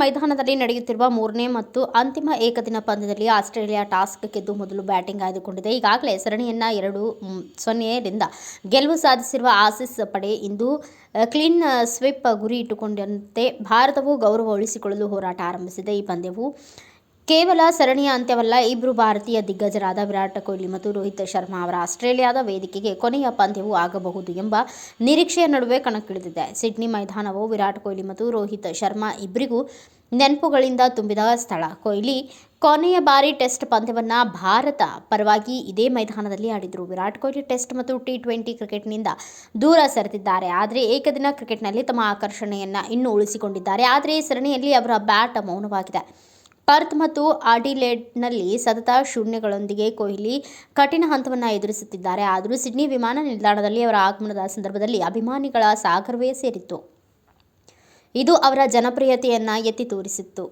ಮೈದಾನದಲ್ಲಿ ನಡೆಯುತ್ತಿರುವ ಮೂರನೇ ಮತ್ತು ಅಂತಿಮ ಏಕದಿನ ಪಂದ್ಯದಲ್ಲಿ ಆಸ್ಟ್ರೇಲಿಯಾ ಟಾಸ್ ಗೆದ್ದು ಮೊದಲು ಬ್ಯಾಟಿಂಗ್ ಆಯ್ದುಕೊಂಡಿದೆ. ಈಗಾಗಲೇ ಸರಣಿಯನ್ನ ಎರಡು ಸೊನ್ನೆಯಿಂದ ಗೆಲುವು ಸಾಧಿಸಿರುವ ಆಸೀಸ್ ಪಡೆ ಇಂದು ಕ್ಲೀನ್ ಸ್ವಿಪ್ ಗುರಿ ಇಟ್ಟುಕೊಂಡಂತೆ ಭಾರತವು ಗೌರವ ಉಳಿಸಿಕೊಳ್ಳಲು ಹೋರಾಟ ಆರಂಭಿಸಿದೆ. ಈ ಪಂದ್ಯವು ಕೇವಲ ಸರಣಿಯ ಅಂತ್ಯವಲ್ಲ ಇಬ್ಬರು ಭಾರತೀಯ ದಿಗ್ಗಜರಾದ ವಿರಾಟ್ ಕೊಹ್ಲಿ ಮತ್ತು ರೋಹಿತ್ ಶರ್ಮಾ ಅವರ ಆಸ್ಟ್ರೇಲಿಯಾದ ವೇದಿಕೆಗೆ ಕೊನೆಯ ಪಂದ್ಯವೂ ಆಗಬಹುದು ಎಂಬ ನಿರೀಕ್ಷೆಯ ನಡುವೆ ಕಣಕ್ಕಿಳಿದಿದೆ. ಸಿಡ್ನಿ ಮೈದಾನವು ವಿರಾಟ್ ಕೊಹ್ಲಿ ಮತ್ತು ರೋಹಿತ್ ಶರ್ಮಾ ಇಬ್ಬರಿಗೂ ನೆನಪುಗಳಿಂದ ತುಂಬಿದ ಸ್ಥಳ. ಕೊಹ್ಲಿ ಕೊನೆಯ ಬಾರಿ ಟೆಸ್ಟ್ ಪಂದ್ಯವನ್ನ ಭಾರತ ಪರವಾಗಿ ಇದೇ ಮೈದಾನದಲ್ಲಿ ಆಡಿದರು. ವಿರಾಟ್ ಕೊಹ್ಲಿ ಟೆಸ್ಟ್ ಮತ್ತು ಟಿ ಟ್ವೆಂಟಿ ಕ್ರಿಕೆಟ್ನಿಂದ ದೂರ ಸರಿದಿದ್ದಾರೆ. ಆದರೆ ಏಕದಿನ ಕ್ರಿಕೆಟ್ನಲ್ಲಿ ತಮ್ಮ ಆಕರ್ಷಣೆಯನ್ನು ಇನ್ನೂ ಉಳಿಸಿಕೊಂಡಿದ್ದಾರೆ. ಆದರೆ ಸರಣಿಯಲ್ಲಿ ಅವರ ಬ್ಯಾಟ್ ಮೌನವಾಗಿದೆ. ಪರ್ತ್ ಮತ್ತು ಆಡಿಲೇಡ್ನಲ್ಲಿ ಸತತ ಶೂನ್ಯಗಳೊಂದಿಗೆ ಕೊಹ್ಲಿ ಕಠಿಣ ಹಂತವನ್ನು ಎದುರಿಸುತ್ತಿದ್ದಾರೆ. ಆದರೂ ಸಿಡ್ನಿ ವಿಮಾನ ನಿಲ್ದಾಣದಲ್ಲಿ ಅವರ ಆಗಮನದ ಸಂದರ್ಭದಲ್ಲಿ ಅಭಿಮಾನಿಗಳ ಸಾಗರವೇ ಸೇರಿತ್ತು. ಇದು ಅವರ ಜನಪ್ರಿಯತೆಯನ್ನು ಎತ್ತಿ ತೋರಿಸಿತ್ತು.